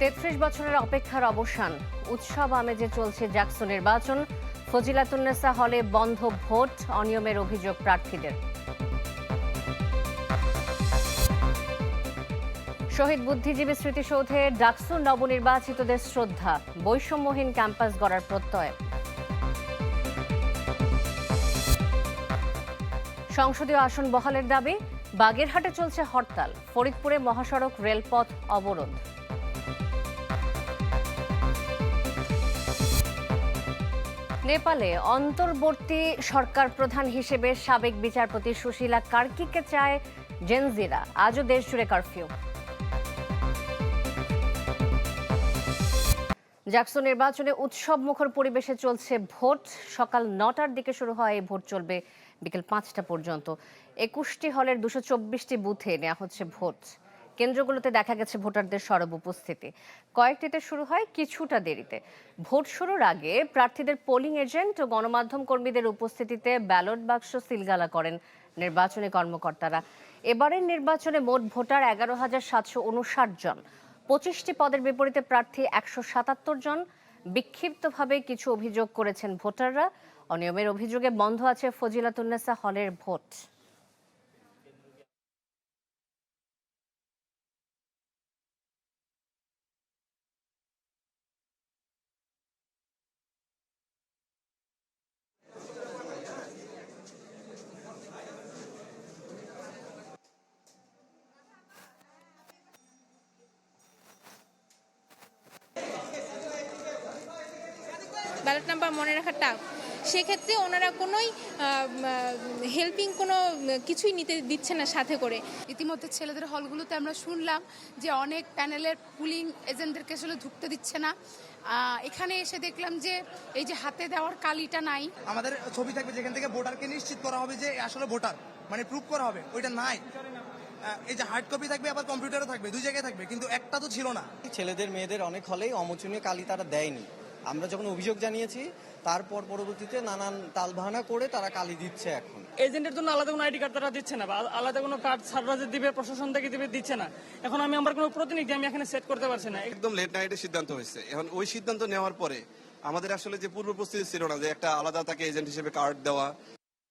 তেত্রিশ বছরের অপেক্ষার অবসান। উৎসব আমেজে চলছে জ্যাকসন নির্বাচন। ফজিলাতুন্নেসা হলে বন্ধ ভোট, অনিয়মের অভিযোগ প্রার্থীদের। শহীদ বুদ্ধিজীবী স্মৃতিসৌধে ডাকসু নবনির্বাচিতদের শ্রদ্ধা, বৈষম্যহীন ক্যাম্পাস গড়ার প্রত্যয়। সংসদীয় আসন বহালের দাবি, বাগেরহাটে চলছে হরতাল, ফরিদপুরে মহাসড়ক রেলপথ অবরোধ। নেপালে অন্তর্বর্তী সরকার প্রধান হিসেবে সাবেক বিচারপতি সুশীলা কার্কিকে চায় জেনজিরা। আজও দেশ জুড়ে কারফিউ। জাকসু নির্বাচনে উৎসব মুখর পরিবেশে চলছে ভোট। সকাল নটার দিকে শুরু হয়, এই ভোট চলবে বিকেল পাঁচটা পর্যন্ত। একুশটি হলের দুশো চব্বিশটি বুথে নেওয়া হচ্ছে ভোট। কেন্দ্রগুলোতে দেখা গেছে ভোটারদের সরব উপস্থিতি। কয়েকটিতে শুরু হয় কিছুটা দেরিতে। ভোট শুরুর আগে প্রার্থীদের পোলিং এজেন্ট ও গণমাধ্যম কর্মীদের উপস্থিতিতে ব্যালট বাক্স সিলগালা করেন নির্বাচনী কর্মকর্তারা। এবারের নির্বাচনে মোট ভোটার এগারো হাজার সাতশো উনষাট জন। পঁচিশটি পদের বিপরীতে প্রার্থী একশো সাতাত্তর জন। বিক্ষিপ্তভাবে কিছু অভিযোগ করেছেন ভোটাররা। অনিয়মের অভিযোগে বন্ধ আছে ফজিলাতুন্নেসা হলের ভোট ব্যালট নাম্বার মনে রাখা টাফ সেক্ষেত্রে ওনারা কোনোই হেল্পিং কোনো কিছুই নিতে দিচ্ছে না সাথে করে। ইতিমধ্যে ছেলেদের হলগুলোতে আমরা শুনলাম যে অনেক প্যানেলের পুলিং এজেন্টদেরকে আসলে ঢুকতে দিচ্ছে না। এখানে এসে দেখলাম যে এই যে হাতে দেওয়ার কালিটা নাই। আমাদের ছবি থাকবে যেখান থেকে ভোটারকে নিশ্চিত করা হবে যে আসলে ভোটার মানে প্রুফ করা হবে ওইটা নাই। এই যে হার্ড কপি থাকবে আবার কম্পিউটারও থাকবে দুই জায়গায় থাকবে কিন্তু একটা তো ছিল না। ছেলেদের মেয়েদের অনেক হলেই অমোচনীয় কালি তারা দেয়নি। আমরা যখন অভিযোগ জানিয়েছি তারপর পরবর্তীতে নানান তালবাহানা করে তারা কালি দিচ্ছে এখন। এজেন্টের জন্য আলাদা কোনো আইডি কার্ড তারা দিচ্ছে না বা আলাদা কোনো কার্ড সার্ভারে দিবে প্রশাসন থেকে দিবে দিচ্ছে না। এখন আমি আমার কোনো প্রতিনিধি আমি এখানে সেট করতে পারছি না। একদম লেট নাইটের সিদ্ধান্ত হয়েছে। এখন ওই সিদ্ধান্ত নেওয়ার পরে আমাদের আসলে যে পূর্ব প্রস্তুতি ছিল না যে একটা আলাদা তাকে এজেন্ট হিসেবে কার্ড দেওয়া।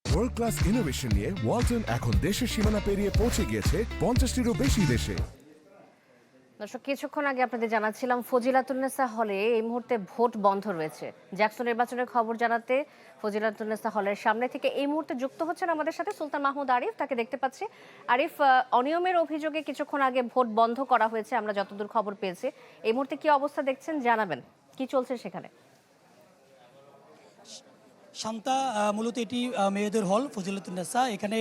ওয়ার্ল্ড ক্লাস ইনোভেশন নিয়ে ওয়ালটন এখন দেশের সীমানা পেরিয়ে পৌঁছে গিয়েছে পঞ্চাশটিরও বেশি দেশে। দর্শক, কিছুক্ষণ আগে আপনাদের জানাচ্ছিলাম ফজিলাতুন্নেসা হলে এই মুহূর্তে ভোট বন্ধ রয়েছে। জ্যাকসন নির্বাচনের খবর জানাতে ফজিলাতুন্নেসা হলের সামনে থেকে এই মুহূর্তে যুক্ত হচ্ছেন আমাদের সাথে সুলতান মাহমুদ আরিফ, তাকে দেখতে পাচ্ছি। আরিফ অনিয়মের অভিযোগে কিছুক্ষণ আগে ভোট বন্ধ করা হয়েছে, আমরা যতদূর খবর পেয়েছি। এই মুহূর্তে কি অবস্থা দেখছেন, জানাবেন। কি চলছে সেখানে? শান্তা মূলত এটি মেয়েদের হল ফজিলতুন্নেসা এখানে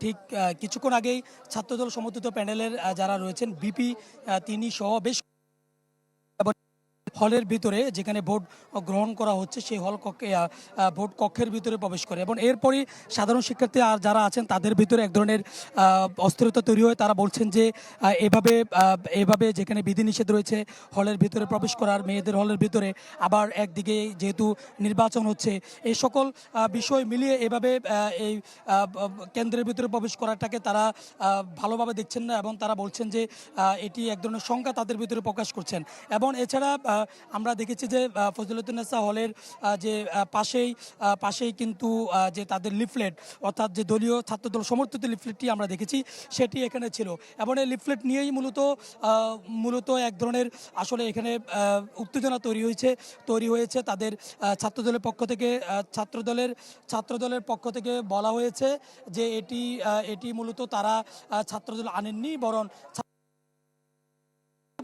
ঠিক কিছুক্ষণ আগেই ছাত্রদল সমর্থিত প্যানেলের যারা রয়েছেন বিপি তিনি সহ বেশ হলের ভিতরে যেখানে ভোট গ্রহণ করা হচ্ছে, সেই হল কক্ষে ভোট কক্ষের ভিতরে প্রবেশ করে। এবং এরপরই সাধারণ শিক্ষার্থী আর যারা আছেন, তাদের ভিতরে এক ধরনের অস্থিরতা তৈরি হয়। তারা বলছেন যে এভাবে এভাবে যেখানে বিধিনিষেধ রয়েছে, হলের ভিতরে প্রবেশ করার, মেয়েদের হলের ভিতরে আবার একদিকে যেহেতু নির্বাচন হচ্ছে এই সকল বিষয় মিলিয়ে এভাবে এই কেন্দ্রের ভিতরে প্রবেশ করাটাকে তারা ভালোভাবে দেখছেন না এবং তারা বলছেন যে এটি এক ধরনের শঙ্কা তাদের ভিতরে প্রকাশ করছেন। এবং এছাড়া আমরা দেখেছি যে ফজলুদ্দিনেসা হলের যে পাশেই পাশেই কিন্তু যে তাদের লিফলেট, অর্থাৎ যে দলীয় ছাত্রদল সমর্থিত লিফলেটটি আমরা দেখেছি, সেটি এখানে ছিল। এবং এই লিফলেট নিয়েই মূলত মূলত এক ধরনের আসলে এখানে উত্তেজনা তৈরি হয়েছে তৈরি হয়েছে তাদের ছাত্রদলের পক্ষ থেকে ছাত্রদলের ছাত্রদলের পক্ষ থেকে বলা হয়েছে যে এটি এটি মূলত তারা ছাত্রদল আনেননি, বরং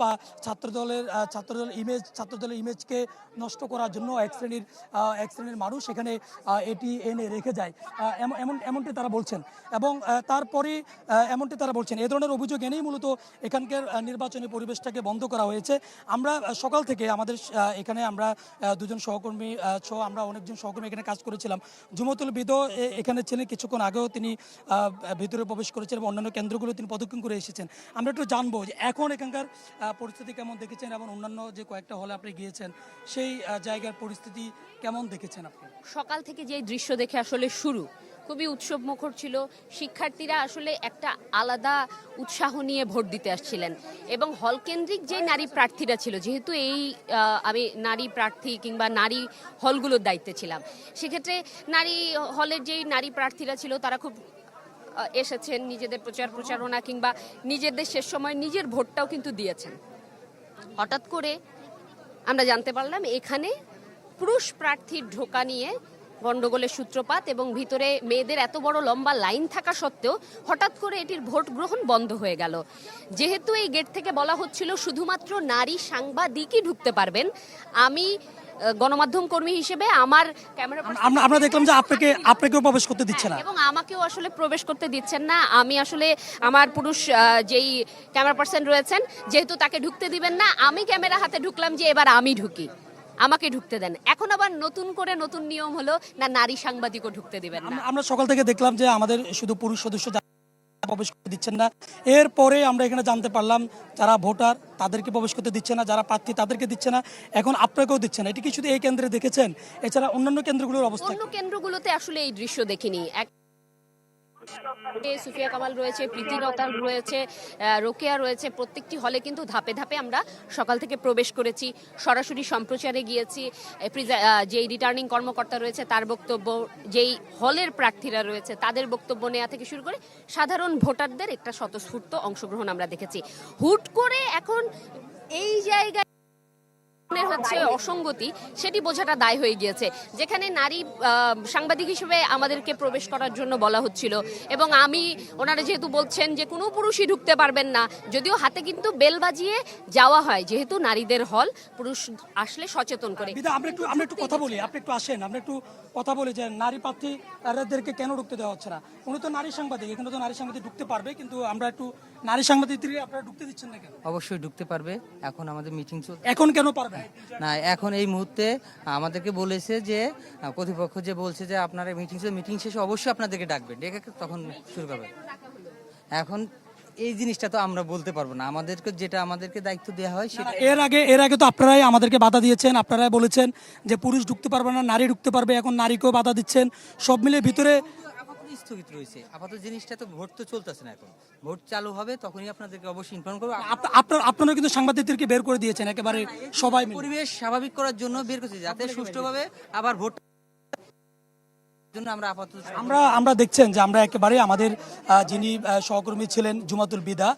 বা ছাত্রদলের আহ, ছাত্রদল ইমেজ ছাত্রদলের ইমেজকে নষ্ট করার জন্য এক শ্রেণির এক শ্রেণির মানুষ এখানে এটি এনে রেখে যায়। এমন এমন এমনটি তারা বলছেন। এবং তারপরে এমনটি তারা বলছেন। এ ধরনের অভিযোগ এনেই মূলত এখানকার নির্বাচনী পরিবেশটাকে বন্ধ করা হয়েছে। আমরা সকাল থেকে আমাদের এখানে আমরা দুজন সহকর্মী সহ আমরা অনেকজন সহকর্মী এখানে কাজ করেছিলাম। জুমতুল বিদ এখানে ছিলেন। কিছুক্ষণ আগেও তিনি ভিতরে প্রবেশ করেছেন এবং অন্যান্য কেন্দ্রগুলো তিনি পদক্ষেপ করে এসেছেন। আমরা একটু জানব যে এখন এখানকার পরিস্থিতি কেমন দেখেছেন এবং অন্যান্য যে কয়েকটা হলে আপনি গিয়েছেন, সেই জায়গার পরিস্থিতি কেমন দেখেছেন আপনি? সকাল থেকে যে দৃশ্য দেখে আসলে শুরু, খুবই উৎসব মুখর ছিল। শিক্ষার্থীরা আসলে একটা আলাদা উৎসাহ নিয়ে ভোট দিতে আসছিলেন এবং হল কেন্দ্রিক যে নারী প্রার্থীরা ছিল, যেহেতু এই আমি নারী প্রার্থী কিংবা নারী হলগুলোর দায়িত্বে ছিলাম, সেক্ষেত্রে নারী হলের যেই নারী প্রার্থীরা ছিল, তারা খুব এসেছেন, নিজেদের প্রচার প্রচারণা কিংবা নিজেদের শেষ সময় নিজের ভোটটাও কিন্তু দিয়েছেন। হঠাৎ করে আমরা জানতে পারলাম, এখানে পুরুষ প্রার্থীর ঢোকা নিয়ে গন্ডগোলের সূত্রপাত এবং ভিতরে মেয়েদের এত বড় লম্বা লাইন থাকা সত্ত্বেও হঠাৎ করে এটির ভোট গ্রহণ বন্ধ হয়ে গেল। যেহেতু এই গেট থেকে বলা হচ্ছিল শুধুমাত্র নারী সাংবাদিকই ঢুকতে পারবেন, আমি গণমাধ্যম কর্মী হিসেবে আমার ক্যামেরা আমরা দেখলাম যে আপনাকে আপনাকেও প্রবেশ করতে দিচ্ছে না। এবং আমাকেও আসলে প্রবেশ করতে দিচ্ছেন না। আমি আসলে আমার পুরুষ যেই ক্যামেরা পার্সন রয়েছেন যেহেতু তাকে ঢুকতে দিবেন না আমি ক্যামেরা হাতে ঢুকলাম যে এবার আমি ঢুকি। আমাকে ঢুকতে দেন। এখন আবার নতুন করে নতুন নিয়ম হলো না নারী সাংবাদিকও ঢুকতে দিবেন না। আমরা- সকাল থেকে দেখলাম যে আমাদের শুধু পুরুষ সদস্য প্রবেশ করতে দিচ্ছেন না। এরপরে আমরা এখানে জানতে পারলাম, যারা ভোটার তাদেরকে প্রবেশ করতে দিচ্ছে না, যারা প্রার্থী তাদেরকে দিচ্ছে না। এখন আপনাকেও দিচ্ছে না। এটি কি শুধু এই কেন্দ্রে দেখেছেন? এছাড়া অন্যান্য কেন্দ্রগুলোর অবস্থা কেন্দ্রগুলোতে আসলে এই দৃশ্য দেখিনি। সুফিয়া কামাল রয়েছে, প্রীতি রয়েছে রোকেয়া রয়েছে, প্রত্যেকটি হলে কিন্তু ধাপে ধাপে আমরা সকাল থেকে প্রবেশ করেছি। সরাসরি সম্প্রচারে গিয়েছি। যেই রিটার্নিং কর্মকর্তা রয়েছে, তার বক্তব্য, যেই হলের প্রার্থীরা রয়েছে, তাদের বক্তব্য নেওয়া থেকে শুরু করে সাধারণ ভোটারদের একটা স্বতঃস্ফূর্ত অংশগ্রহণ আমরা দেখেছি। হুট করে এখন এই জায়গায় হচ্ছে অসঙ্গতি সেটি বোঝাটা দায় হয়ে গিয়েছে। যেখানে নারী সাংবাদিক হিসেবে আমাদেরকে প্রবেশ করার জন্য বলা হচ্ছিল। এবং আমি ওনারা যেহেতু বলছেন যে কোনো পুরুষই ঢুকতে পারবেন না যদিও হাতে কিন্তু বেল বাজিয়ে যাওয়া হয় যেহেতু নারীদের হল পুরুষ আসলে সচেতন করে। আমরা একটু আমরা একটু কথা বলি আপনি একটু আসেন আমরা একটু কথা বলি যে নারী প্রার্থীদেরকে কেন ঢুকতে দেওয়া হচ্ছে না? উনি তো নারী সাংবাদিক এখানে তো নারী সাংবাদিক ঢুকতে পারবে কিন্তু আমরা একটু নারী সাংবাদিকদেরকে আপনারা ঢুকতে দিচ্ছেন না কেন? অবশ্যই ঢুকতে পারবে। এখন আমাদের মিটিং চলছে এখন কেন পারবে? না এখন এই মুহূর্তে আমাদেরকে বলেছে যে কর্তৃপক্ষ যে বলছে যে আপনারা মিটিং মিটিং শেষে অবশ্যই আপনাদেরকে ডাকবে ডেকে তখন শুরু করবে। এখন এই জিনিসটা তো আমরা বলতে পারব না। আমাদেরকে যেটা আমাদেরকে দায়িত্ব দেওয়া হয় সেটা এর আগে এর আগে তো আপনারাই আমাদেরকে বাধা দিয়েছেন। আপনারাই বলেছেন যে পুরুষ ঢুকতে পারবে না নারী ঢুকতে পারবে। এখন নারীকেও বাধা দিচ্ছেন। সব মিলে ভিতরে স্থগিত রয়েছে। আপাতত জিনিসটা তো ভোট তো চলতেছে না এখন। ভোট চালু হবে তখনই আপনাদেরকে অবশ্যই ইনফর্ম করব। আপ- আপনার আপনারা কিন্তু সাংবাদিকদেরকে বের করে দিয়েছেন একেবারে সবাই পরিবেশ স্বাভাবিক করার জন্য বের করছে যাতে সুষ্ঠুভাবে আবার ভোট আমরা আমরা আমরা দেখছেন যে আমরা একেবারে আমাদের যিনি সহকর্মী ছিলেন জুমাতুল বিদা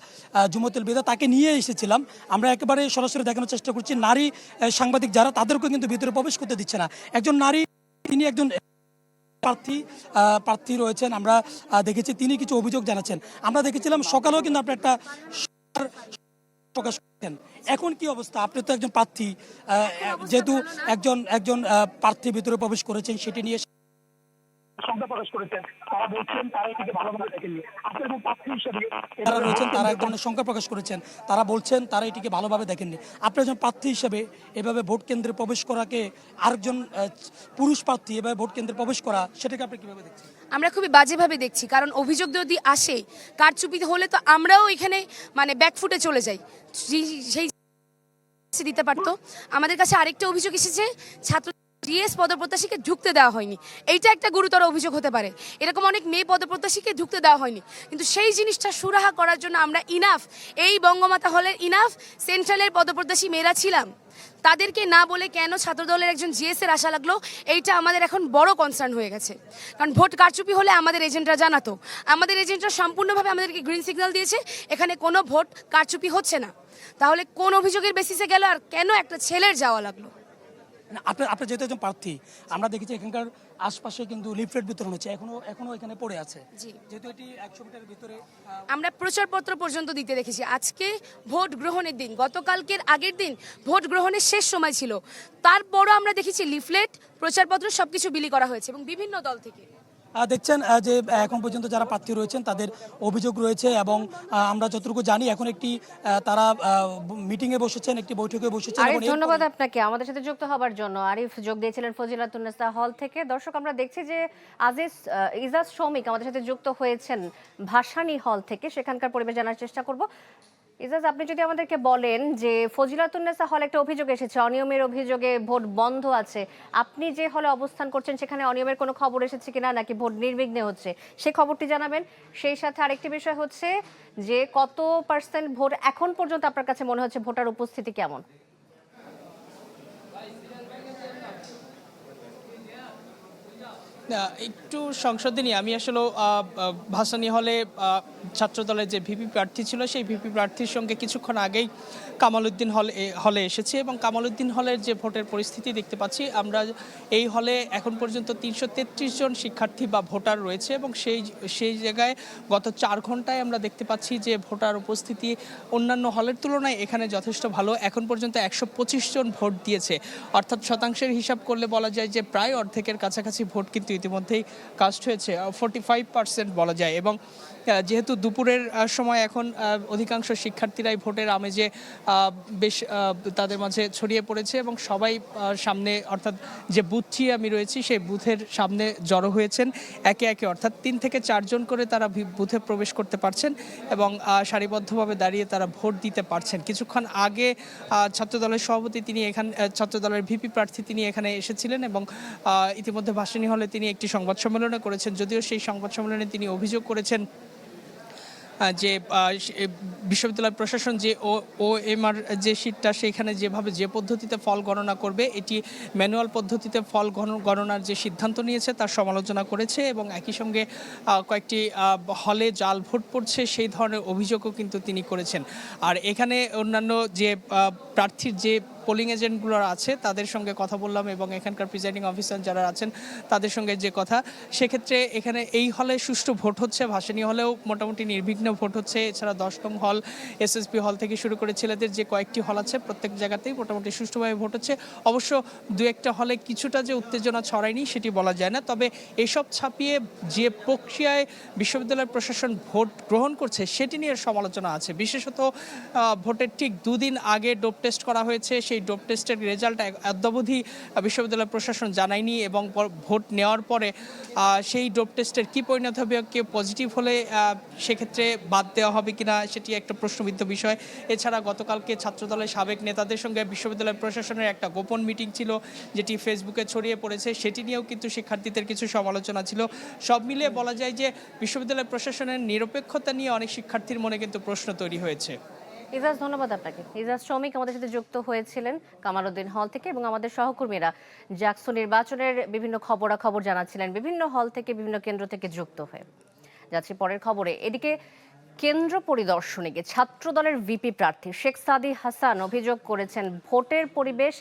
জুমাতুল বিদা তাকে নিয়ে এসেছিলাম। আমরা একেবারে সরাসরি দেখানোর চেষ্টা করছি নারী সাংবাদিক যারা তাদেরকেও কিন্তু ভিতরে প্রবেশ করতে দিচ্ছে না। একজন নারী তিনি একজন প্রার্থী আহ, প্রার্থী রয়েছেন। আমরা দেখেছি তিনি কিছু অভিযোগ জানাচ্ছেন। আমরা দেখেছিলাম সকালেও কিন্তু আপনি একটা প্রকাশ করতেন এখন কি অবস্থা? আপনি তো একজন প্রার্থী আহ, যেহেতু একজন একজন আহ, প্রার্থী ভিতরে প্রবেশ করেছেন সেটি নিয়ে প্রকাশ করেছেন। তারা বলছেন তারা এটিকে ভালোভাবে দেখেননি। আপনি একজন প্রার্থী হিসেবে যারা রয়েছেন তারা এক ধরনের সংখ্যা প্রকাশ করেছেন। তারা বলছেন তারা এটিকে ভালোভাবে দেখেননি। আপনি একজন প্রার্থী হিসেবে এভাবে ভোট কেন্দ্রে প্রবেশ করাকে আরেকজন পুরুষ প্রার্থী এভাবে ভোট কেন্দ্রে প্রবেশ করা সেটাকে আপনি কীভাবে দেখছেন? আমরা খুবই বাজেভাবে দেখছি কারণ অভিযোগ যদি আসে কারচুপি হলে তো আমরাও এখানে মানে ব্যাকফুটে চলে যাই। সেই- সেই দিতে পারতো। আমাদের কাছে আরেকটা অভিযোগ এসেছে ছাত্র জিএস পদপ্রত্যাশীকে ঢুকতে দেওয়া হয়নি। এইটা একটা গুরুতর অভিযোগ হতে পারে। এরকম অনেক মেয়ে পদপ্রত্যাশীকে ঢুকতে দেওয়া হয়নি। কিন্তু সেই জিনিসটা সুরাহা করার জন্য আমরা ইনাফ এই বঙ্গমাতা হলের ইনাফ সেন্ট্রালের পদপ্রত্যাশী মেয়েরা ছিলাম। তাদেরকে না বলে কেন ছাত্রদলের একজন জিএসের আশা লাগল, এইটা আমাদের এখন বড় কনসার্ন হয়ে গেছে। কারণ ভোট কারচুপি হলে আমাদের এজেন্টরা জানাতো। আমাদের এজেন্টরা সম্পূর্ণভাবে আমাদেরকে গ্রিন সিগন্যাল দিয়েছে, এখানে কোনো ভোট কারচুপি হচ্ছে না। তাহলে কোন অভিযোগের বেসিসে গেল আর কেন একটা ছেলের যাওয়া লাগল? আপনার আপনার যেহেতু একজন প্রার্থী আমরা দেখেছি এখানকার আশপাশে কিন্তু লিফলেট বিতরণ হচ্ছে এখনও এখনও এখানে পড়ে আছে। যেহেতু এটি একশো মিটারের ভিতরে আমরা প্রচারপত্র পর্যন্ত দিতে দেখেছি। আজকে ভোট গ্রহণের দিন গতকালকের আগের দিন ভোট গ্রহণের শেষ সময় ছিল। তারপরও আমরা দেখেছি লিফলেট প্রচারপত্র সবকিছু বিলি করা হয়েছে এবং বিভিন্ন দল থেকে। দেখছেন যে এখন পর্যন্ত যারা প্রার্থী রয়েছেন তাদের অভিযোগ রয়েছে এবং আমরা যতটুকু জানি এখন একটি তারা মিটিংয়ে বসেছেন একটি বৈঠকে বসেছেন ধন্যবাদ আপনাকে আমাদের সাথে যুক্ত হবার জন্য। আরিফ যোগ দিয়েছিলেন ফজিলাতুন্নেসা হল থেকে। দর্শক আমরা দেখছি যে আজিজ ইজাজ শ্রমিক আমাদের সাথে যুক্ত হয়েছেন ভাসানী হল থেকে। সেখানকার পরিবেশ জানার চেষ্টা করব। ইজাজ, আপনি যদি আমাদেরকে বলেন যে ফজিলাতুন্নেসা হল একটা অভিযোগ এসেছে, অনিয়মের অভিযোগে ভোট বন্ধ আছে, আপনি যে হলে অবস্থান করছেন সেখানে অনিয়মের কোনো খবর এসেছে কিনা নাকি ভোট নির্বিঘ্নে হচ্ছে, সে খবরটি জানাবেন। সেই সাথে আরেকটি বিষয় হচ্ছে যে কত পার্সেন্ট ভোট এখন পর্যন্ত আপনার কাছে মনে হচ্ছে ভোটার উপস্থিতি কেমন? একটু সংশোধনী আমি আসলে ভাসানী হলে ছাত্রদলের যে ভিপি প্রার্থী ছিল, সেই ভিপি প্রার্থীর সঙ্গে কিছুক্ষণ আগেই কামালউদ্দিন হলে হলে এসেছি এবং কামালউদ্দিন হলের যে ভোটের পরিস্থিতি দেখতে পাচ্ছি, আমরা এই হলে এখন পর্যন্ত তিনশো তেত্রিশ জন শিক্ষার্থী বা ভোটার রয়েছে এবং সেই সেই জায়গায় গত চার ঘন্টায় আমরা দেখতে পাচ্ছি যে ভোটার উপস্থিতি অন্যান্য হলের তুলনায় এখানে যথেষ্ট ভালো। এখন পর্যন্ত একশো পঁচিশ জন ভোট দিয়েছে। অর্থাৎ শতাংশের হিসাব করলে বলা যায় যে প্রায় অর্ধেকের কাছাকাছি ভোট কিন্তু ইতিমধ্যেই কাস্ট হয়েছে ফোর্টি ফাইভ পার্সেন্ট বলা যায়। এবং যেহেতু দুপুরের সময় এখন অধিকাংশ শিক্ষার্থীরাই ভোটের আমেজে বেশ তাদের মাঝে ছড়িয়ে পড়েছে এবং সবাই সামনে, অর্থাৎ যে বুথটি আমি রয়েছি, সেই বুথের সামনে জড়ো হয়েছেন, একে একে, অর্থাৎ তিন থেকে চারজন করে তারা বুথে প্রবেশ করতে পারছেন এবং সারিবদ্ধভাবে দাঁড়িয়ে তারা ভোট দিতে পারছেন। কিছুক্ষণ আগে ছাত্রদলের সভাপতি তিনি এখানে ছাত্রদলের ভিপি প্রার্থী তিনি এখানে এসেছিলেন এবং ইতিমধ্যে ভাসানী হলে তিনি একটি সংবাদ সম্মেলনে করেছেন, যদিও সেই সংবাদ সম্মেলনে তিনি অভিযোগ করেছেন যে বিশ্ববিদ্যালয় প্রশাসন যে ও ও এমআর যে সিটটা সেখানে যেভাবে যে পদ্ধতিতে ফল গণনা করবে, এটি ম্যানুয়াল পদ্ধতিতে ফল গণ- গণনার যে সিদ্ধান্ত নিয়েছে, তার সমালোচনা করেছে এবং একই সঙ্গে কয়েকটি হলে জাল ভোট পড়ছে, সেই ধরনের অভিযোগও কিন্তু তিনি করেছেন। আর এখানে অন্যান্য যে প্রার্থীর যে পোলিং এজেন্টগুলো আছে, তাদের সঙ্গে কথা বললাম এবং এখানকার প্রিজাইডিং অফিসার যারা আছেন, তাদের সঙ্গে যে কথা। সেক্ষেত্রে এখানে এই হলে সুষ্ঠু ভোট হচ্ছে ভাসানী হলেও মোটামুটি নির্বিঘ্ন ভোট হচ্ছে। এছাড়া দশ নং হল এসএসপি হল থেকে শুরু করে ছেলেদের যে কয়েকটি হল আছে, প্রত্যেক জায়গাতেই মোটামুটি সুষ্ঠুভাবে ভোট হচ্ছে। অবশ্য দু একটা হলে কিছুটা যে উত্তেজনা ছড়ায়নি, সেটি বলা যায় না। তবে এসব ছাপিয়ে যে প্রক্রিয়ায় বিশ্ববিদ্যালয় প্রশাসন ভোট গ্রহণ করছে, সেটি নিয়ে সমালোচনা আছে। বিশেষত ভোটের ঠিক দুদিন আগে ডোপ টেস্ট করা হয়েছে সেই ডোপ টেস্টের রেজাল্ট অদ্যাবধি বিশ্ববিদ্যালয় প্রশাসন জানায়নি এবং ভোট নেওয়ার পরে সেই ডোপ টেস্টের কি পরিণত হবে, কেউ পজিটিভ হলে সেক্ষেত্রে বাদ দেওয়া হবে কিনা, সেটি একটা প্রশ্নবিদ্ধ বিষয়। এছাড়া গতকালকে ছাত্রদলের সাবেক নেতাদের সঙ্গে বিশ্ববিদ্যালয় প্রশাসনের একটা গোপন মিটিং ছিল, যেটি ফেসবুকে ছড়িয়ে পড়েছে। সেটি নিয়েও কিন্তু শিক্ষার্থীদের কিছু সমালোচনা ছিল। সব মিলিয়ে বলা যায় যে, বিশ্ববিদ্যালয় প্রশাসনের নিরপেক্ষতা নিয়ে অনেক শিক্ষার্থীর মনে কিন্তু প্রশ্ন তৈরি হয়েছে। ইজাজ, ধন্যবাদ আপনাকে। ইজাজ শ্রমিক আমাদের সাথে যুক্ত হয়েছিলেন কামালউদ্দিন হল থেকে এবং আমাদের সহকর্মীরা জাকসু নির্বাচনের বিভিন্ন খবরাখবর জানাচ্ছিলেন, বিভিন্ন হল থেকে, বিভিন্ন কেন্দ্র থেকে যুক্ত হয়ে। যাচ্ছি পরের খবরে। এদিকে কেন্দ্র পরিদর্শনে গিয়ে ছাত্র দলের ভিপি প্রার্থী শেখ সাদি হাসান অভিযোগ করেছেন, ভোটের পরিবেশ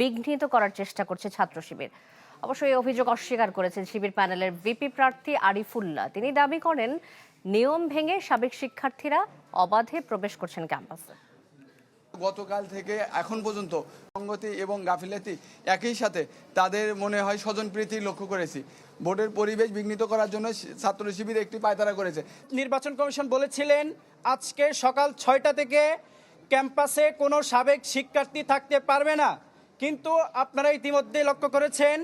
বিঘ্নিত করার চেষ্টা করছে ছাত্র শিবির। অবশ্য এই অভিযোগ অস্বীকার করেছেন শিবির প্যানেলের ভিপি প্রার্থী আরিফুল্লাহ। তিনি দাবি করেন নিয়ম ভেঙে সাবেক শিক্ষার্থীরা অবাধে প্রবেশ করছেন ক্যাম্পাসে। গতকাল থেকে এখন পর্যন্ত সঙ্গতি এবং গাফিলাতি একই সাথে তাদের মনে হয় স্বজনপ্রীতি লক্ষ্য করেছি। ভোটের পরিবেশ বিঘ্নিত করার জন্য ছাত্র শিবির একটি পায়তারা করেছে। নির্বাচন কমিশন বলেছিলেন আজকে সকাল ছয়টা থেকে ক্যাম্পাসে কোনো সাবেক শিক্ষার্থী থাকতে পারবে না। কিন্তু আপনারা ইতিমধ্যে লক্ষ্য করেছেন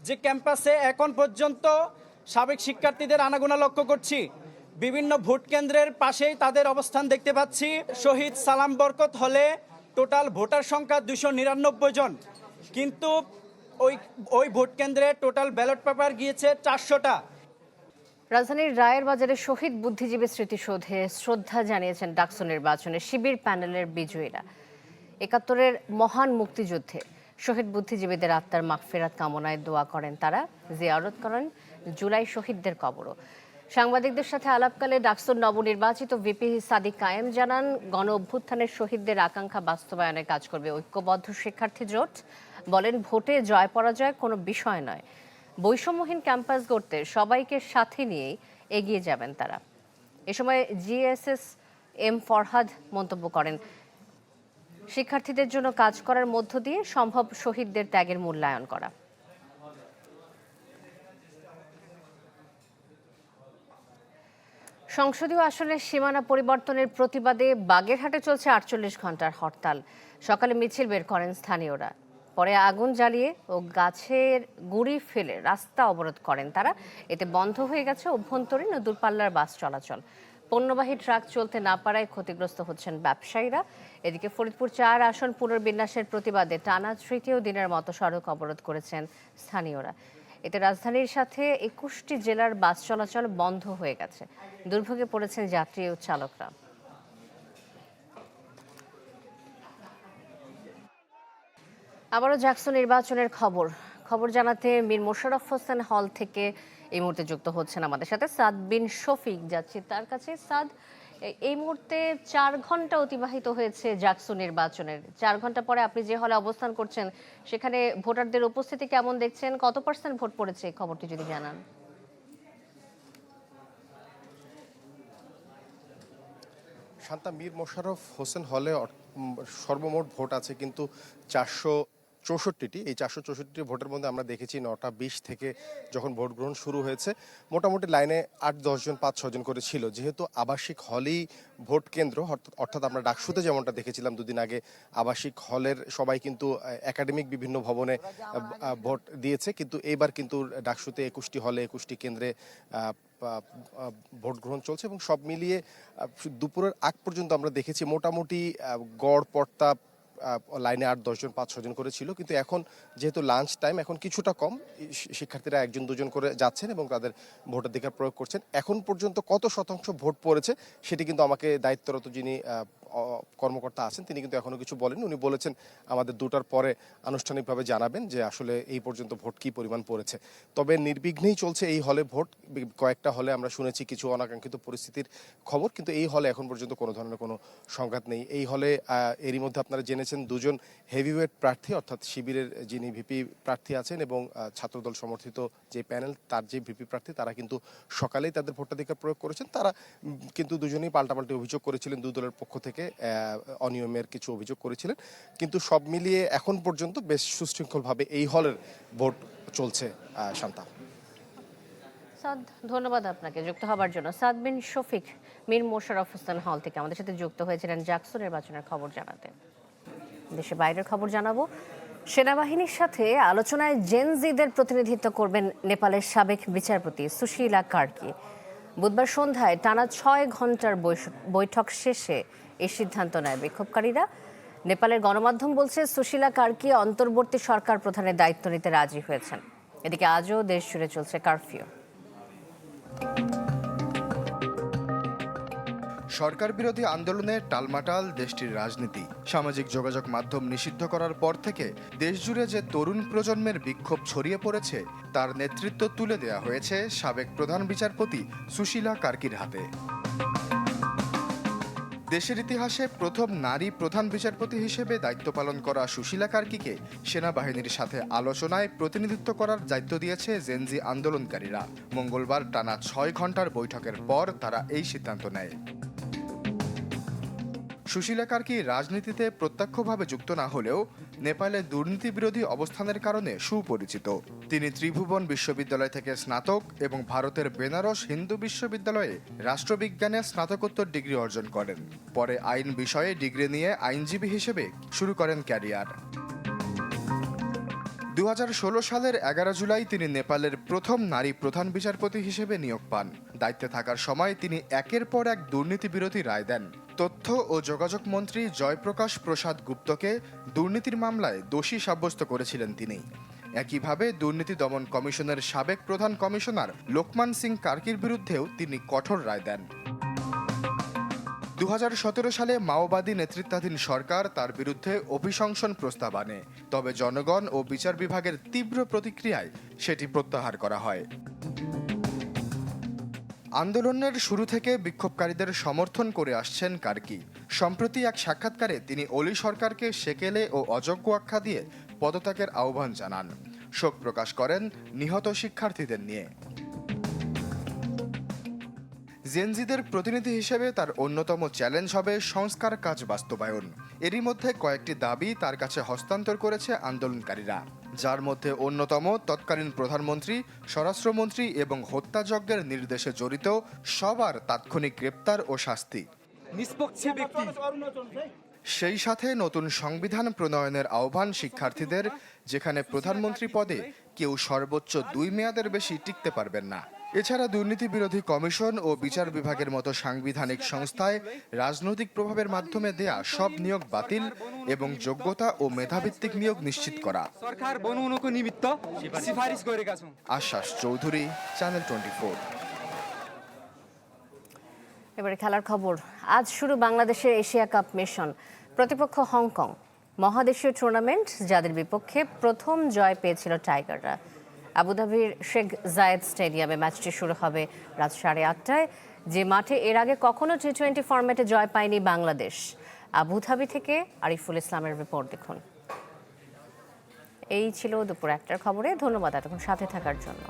যে ক্যাম্পাসে এখন পর্যন্ত সাবেক শিক্ষার্থীদের আনাগোনা লক্ষ্য করছি। বিভিন্ন ভোট কেন্দ্রের পাশেই তাদের অবস্থান দেখতে পাচ্ছি। শহীদ সালাম বরকত হলে টোটাল ভোটার সংখ্যা দুশো নিরানব্বই জন। কিন্তু ওই ওই ভোট কেন্দ্রে টোটাল ব্যালট পেপার গিয়েছে চারশোটা। রাজধানীর রায়ের বাজারে শহীদ বুদ্ধিজীবী স্মৃতিসৌধে শ্রদ্ধা জানিয়েছেন ডাকসু নির্বাচনে শিবির প্যানেলের বিজয়ীরা। একাত্তরের মহান মুক্তিযুদ্ধে শহীদ বুদ্ধিজীবীদের আত্মার মাগফেরাত কামনায় দোয়া করেন তারা, জিয়ারত করেন জুলাই শহীদদের কবরও। সাংবাদিকদের সাথে আলাপকালে ডাকসুর নবনির্বাচিত ভিপি সাদিক কায়েম জানান, গণ অভ্যুত্থানের শহীদদের আকাঙ্ক্ষা বাস্তবায়নে কাজ করবে ঐক্যবদ্ধ শিক্ষার্থী জোট। বলেন, ভোটে জয় পরাজয় কোনো বিষয় নয়। বৈষম্যহীন ক্যাম্পাস গড়তে সবাইকে সাথে নিয়েই এগিয়ে যাবেন তারা। এ সময় জিএসএস এম ফরহাদ মন্তব্য করেন, শিক্ষার্থীদের জন্য কাজ করার মধ্য দিয়ে সম্ভব শহীদদের ত্যাগের মূল্যায়ন করা। সংসদীয় আসনের সীমানা পরিবর্তনের প্রতিবাদে বাগেরহাটে চলছে আটচল্লিশ ঘণ্টার হরতাল। সকালে মিছিল বের করেন স্থানীয়রা। পরে আগুন জ্বালিয়ে ও গাছের গুড়ি ফেলে রাস্তা অবরোধ করেন তারা। এতে বন্ধ হয়ে গেছে অভ্যন্তরীণ ও দূরপাল্লার বাস চলাচল। পণ্যবাহী ট্রাক চলতে না পারায় ক্ষতিগ্রস্ত হচ্ছেন ব্যবসায়ীরা। এদিকে ফরিদপুর চার আসন পুনর্বিন্যাসের প্রতিবাদে টানা তৃতীয় দিনের মতো সড়ক অবরোধ করেছেন স্থানীয়রা। এতে রাজধানীর সাথে একুশটি জেলার বাস চলাচল বন্ধ হয়ে গেছে। দুর্ভোগে পড়েছেন যাত্রী ও চালকরা। আবারও জাকসু নির্বাচনের খবর। খবর জানাতে মীর মোশাররফ হোসেন হল থেকে এই মুহূর্তে যুক্ত হচ্ছেন আমাদের সাথে সাদ বিন শফিক। যাচ্ছি তার কাছে। সাদ এই মুহূর্তে চার ঘণ্টা অতিবাহিত হয়েছে জাকসু নির্বাচনের। চার ঘণ্টা পরে আপনি যে হলে অবস্থান করছেন, সেখানে ভোটারদের উপস্থিতি কেমন দেখছেন? কত পার্সেন্ট ভোট পড়েছে? খবরটি যদি জানান। শান্তা, মীর মোশাররফ হোসেন হলে সর্বমোট ভোট আছে কিন্তু চারশো চৌষট্টিটি, এই চারশো চৌষট্টি ভোটের মধ্যে আমরা দেখেছি নটা বিশ থেকে যখন ভোট গ্রহণ শুরু হয়েছে, মোটামুটি লাইনে আট দশজন পাঁচ ছজন করে ছিল। যেহেতু আবাসিক হলেই ভোট কেন্দ্র অর্থাৎ- আমরা ডাকসুতে যেমনটা দেখেছিলাম দুদিন আগে, আবাসিক হলের সবাই কিন্তু একাডেমিক বিভিন্ন ভবনে ভোট দিয়েছে। কিন্তু এইবার কিন্তু ডাকসুতে একুশটি হলে, একুশটি কেন্দ্রে ভোট গ্রহণ চলছে এবং সব মিলিয়ে দুপুরের আগ পর্যন্ত আমরা দেখেছি মোটামুটি গড় পর্তা লাইনে আট, দশজন, পাঁচ, ছজন করে ছিল। কিন্তু এখন যেহেতু লাঞ্চ টাইম এখন কিছুটা কম। শিক্ষার্থীরা একজন, দুজন করে যাচ্ছেন এবং তাদের ভোটাধিকার প্রয়োগ করছেন। এখন পর্যন্ত কত শতাংশ ভোট পড়েছে, সেটি কিন্তু আমাকে দায়িত্বরত যিনি কর্মকর্তা আছেন, তিনি কিন্তু এখনও কিছু বলেন উনি বলেছেন, আমাদের দুটার পরে আনুষ্ঠানিকভাবে জানাবেন যে আসলে এই পর্যন্ত ভোট কি পরিমাণ পড়েছে। তবে নির্বিঘ্নেই চলছে এই হলে ভোট। কয়েকটা হলে আমরা শুনেছি কিছু অনাকাঙ্ক্ষিত পরিস্থিতির খবর, কিন্তু এই হলে এখন পর্যন্ত কোনো ধরনের কোনো সংঘাত নেই। এই হলে এরই মধ্যে আপনারা জেনেছেন, দুজন হেভিওয়েট প্রার্থী, অর্থাৎ শিবিরের যিনি ভিপি প্রার্থী আছেন এবং ছাত্রদল সমর্থিত যে প্যানেল, তার যে ভিপি প্রার্থী, তারা কিন্তু সকালেই তাদের ভোটাধিকার প্রয়োগ করেছেন। তারা কিন্তু দুজনেই পাল্টাপাল্টি অভিযোগ করেছিলেন দুই দলের পক্ষ থেকে। আহ, অনিয়মের কিছু অভিযোগ করেছিলেন। কিন্তু সব মিলিয়ে এখন পর্যন্ত বেশ সুশৃঙ্খলভাবে এই হলের ভোট চলছে শান্তা। সাদ ধন্যবাদ আপনাকে যুক্ত হবার জন্য। সাদ বিন শফিক মীর মোশাররফ হোসেন হল থেকে আমাদের সাথে যুক্ত হয়েছিলেন জাকসু নির্বাচনের খবর জানাতে। দেশে বাইরের খবর জানাব। সেনাবাহিনীর সাথে আলোচনায় জেনজিদের প্রতিনিধিত্ব করবেন নেপালের সাবেক বিচারপতি সুশীলা কার্কি। বুধবার সন্ধ্যায় টানা ছয় ঘণ্টার বৈঠক শেষে এই সিদ্ধান্ত নেয় বিক্ষোভকারীরা। নেপালের গণমাধ্যম বলছে, সুশীলা কার্কি অন্তর্বর্তী সরকার প্রধানের দায়িত্ব নিতে রাজি হয়েছেন। এদিকে আজও দেশ জুড়ে চলছে কারফিউ। সরকার বিরোধী আন্দোলনে টালমাটাল দেশটির রাজনীতি। সামাজিক যোগাযোগ মাধ্যম নিষিদ্ধ করার পর থেকে দেশজুড়ে যে তরুণ প্রজন্মের বিক্ষোভ ছড়িয়ে পড়েছে, তার নেতৃত্ব তুলে দেয়া হয়েছে সাবেক প্রধান বিচারপতি সুশীলা কার্কির হাতে। দেশের ইতিহাসে প্রথম নারী প্রধান বিচারপতি হিসেবে দায়িত্ব পালন করা সুশীলা কার্কিকে সেনাবাহিনীর সাথে আলোচনায় প্রতিনিধিত্ব করার দায়িত্ব দিয়েছে জেনজি আন্দোলনকারীরা। মঙ্গলবার টানা ছয় ঘণ্টার বৈঠকের পর তারা এই সিদ্ধান্ত নেয়। সুশীলা কার্কি রাজনীতিতে প্রত্যক্ষভাবে যুক্ত না হলেও নেপালে দুর্নীতি বিরোধী অবস্থানের কারণে সুপরিচিত। তিনি ত্রিভুবন বিশ্ববিদ্যালয় থেকে স্নাতক এবং ভারতের বেনারস হিন্দু বিশ্ববিদ্যালয়ে রাষ্ট্রবিজ্ঞানে স্নাতকোত্তর ডিগ্রি অর্জন করেন। পরে আইন বিষয়ে ডিগ্রি নিয়ে আইনজীবী হিসেবে শুরু করেন ক্যারিয়ার। দু হাজার ষোলো সালের এগারো জুলাই তিনি নেপালের প্রথম নারী প্রধান বিচারপতি হিসেবে নিয়োগ পান। দায়িত্বে থাকার সময় তিনি একের পর এক দুর্নীতি বিরোধী রায় দেন। তথ্য ও যোগাযোগ মন্ত্রী জয়প্রকাশ প্রসাদ গুপ্তকে দুর্নীতির মামলায় দোষী সাব্যস্ত করেছিলেন তিনি। একইভাবে দুর্নীতি দমন কমিশনের সাবেক প্রধান কমিশনার লোকমান সিং কার্কির বিরুদ্ধেও তিনি কঠোর রায় দেন। দু হাজার সতেরো সালে মাওবাদী নেতৃত্বাধীন সরকার তার বিরুদ্ধে অভিশংসন প্রস্তাব আনে। তবে জনগণ ও বিচার বিভাগের তীব্র প্রতিক্রিয়ায় সেটি প্রত্যাহার করা হয়। আন্দোলনের শুরু থেকে বিক্ষোভকারীদের সমর্থন করে আসছেন কার্কি। সম্প্রতি এক সাক্ষাৎকারে তিনি অলি সরকারকে সেকেলে ও অযোগ্য আখ্যা দিয়ে পদত্যাগের আহ্বান জানান। শোক প্রকাশ করেন নিহত শিক্ষার্থীদের নিয়ে। জেনজিদের প্রতিনিধি হিসেবে তার অন্যতম চ্যালেঞ্জ হবে সংস্কার কাজ বাস্তবায়ন। এরই মধ্যে কয়েকটি দাবি তার কাছে হস্তান্তর করেছে আন্দোলনকারীরা। যার মধ্যে অন্যতম তৎকালীন প্রধানমন্ত্রী স্বরাষ্ট্রমন্ত্রী এবং হত্যাযজ্ঞের নির্দেশে জড়িত সবার তাৎক্ষণিক গ্রেপ্তার ও শাস্তি। সেই সাথে নতুন সংবিধান প্রণয়নের আহ্বান শিক্ষার্থীদের যেখানে প্রধানমন্ত্রী পদে কেউ সর্বোচ্চ দুই মেয়াদের বেশি টিকতে পারবেন না। এছাড়া দুর্নীতি বিরোধী কমিশন ও বিচার বিভাগের মতো সাংবিধানিক সংস্থায় রাজনৈতিক প্রভাবের মাধ্যমে দেয়া সব নিয়োগ বাতিল এবং যোগ্যতা ও মেধাভিত্তিক নিয়োগ নিশ্চিত করা। সরকার নিমিত্ত সিফারিশ করে আশ্বাস চৌধুরী চ্যানেল টোয়েন্টি ফোর এবারে খেলার খবর। আজ শুরু বাংলাদেশের এশিয়া কাপ মিশন। প্রতিপক্ষ হংকং। মহাদেশীয় টুর্নামেন্ট যাদের বিপক্ষে প্রথম জয় পেয়েছিল টাইগাররা। আবুধাবির শেখ জায়েদ স্টেডিয়ামে ম্যাচটি শুরু হবে রাত সাড়ে আটটায়। যে মাঠে এর আগে কখনো টি টোয়েন্টি ফরম্যাটে জয় পায়নি বাংলাদেশ। আবুধাবি থেকে আরিফুল ইসলামের রিপোর্ট দেখুন। এই ছিল দুপুর একটার খবরে। ধন্যবাদ এতক্ষণ সাথে থাকার জন্য।